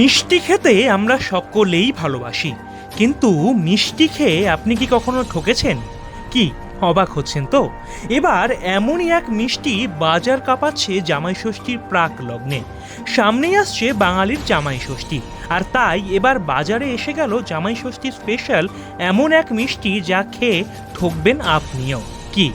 মিষ্টি খেতে আমরা সকলেই ভালোবাসি। কিন্তু মিষ্টি খেয়ে আপনি কি কখনো ঠকেছেন? কি, অবাক হচ্ছেন তো? এবার এমনই এক মিষ্টি বাজার কাঁপাচ্ছে জামাই ষষ্ঠীর প্রাক লগ্নে সামনেই আসছে বাঙালির জামাই ষষ্ঠী আর তাই এবার বাজারে এসে গেল জামাই ষষ্ঠীর স্পেশাল এমন এক মিষ্টি যা খেয়ে ঠকবেন আপনিও। কি,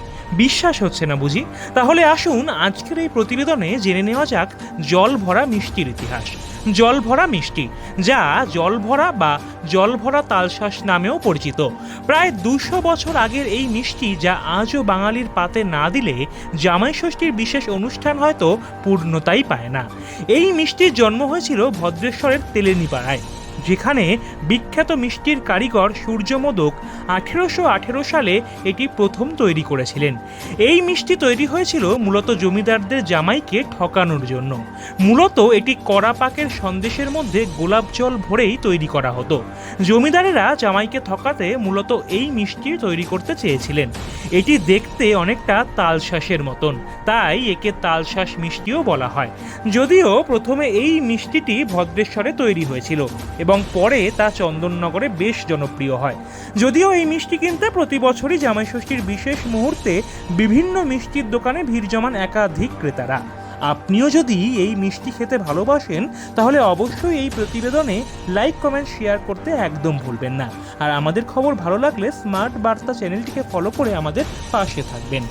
বিশ্বাস হচ্ছে না বুঝি? তাহলে আসুন আজকের এই প্রতিবেদনে জেনে নেওয়া যাক জল ভরা মিষ্টির ইতিহাস। জল ভরা মিষ্টি, যা জল ভরা বা জল ভরা তালশাঁস নামেও পরিচিত। প্রায় দুশো বছর আগের এই মিষ্টি, যা আজও বাঙালির পাতে না দিলে জামাই ষষ্ঠীর বিশেষ অনুষ্ঠান হয়তো পূর্ণতাই পায় না। এই মিষ্টির জন্ম হয়েছিল ভদ্রেশ্বরের তেলেনিপাড়ায়। যেখানে বিখ্যাত মিষ্টির কারিগর সূর্যমোদক আঠেরোশো আঠেরো সালে এটি প্রথম তৈরি করেছিলেন। এই মিষ্টি তৈরি হয়েছিল মূলত জমিদারদের জামাইকে ঠকানোর জন্য। মূলত এটি কড়া পাকের সন্দেশের মধ্যে গোলাপ জল ভরেই তৈরি করা হতো। জমিদারেরা জামাইকে ঠকাতে মূলত এই মিষ্টি তৈরি করতে চেয়েছিলেন। এটি দেখতে অনেকটা তালশাঁসের মতন, তাই একে তালশাঁস মিষ্টিও বলা হয়। যদিও প্রথমে এই মিষ্টিটি ভদ্রেশ্বরে তৈরি হয়েছিল এবং পরে তা চন্দননগরে বেশ জনপ্রিয় হয়। যদিও এই মিষ্টি কিনতে প্রতি বছরই জামাই ষষ্ঠীর বিশেষ মুহূর্তে বিভিন্ন মিষ্টির দোকানে ভিড় জমান একাধিক ক্রেতারা। আপনিও যদি এই মিষ্টি খেতে ভালোবাসেন, তাহলে অবশ্যই এই প্রতিবেদনে লাইক, কমেন্ট, শেয়ার করতে একদম ভুলবেন না। আর আমাদের খবর ভালো লাগলে স্মার্ট বার্তা চ্যানেলটিকে ফলো করে আমাদের পাশে থাকবেন।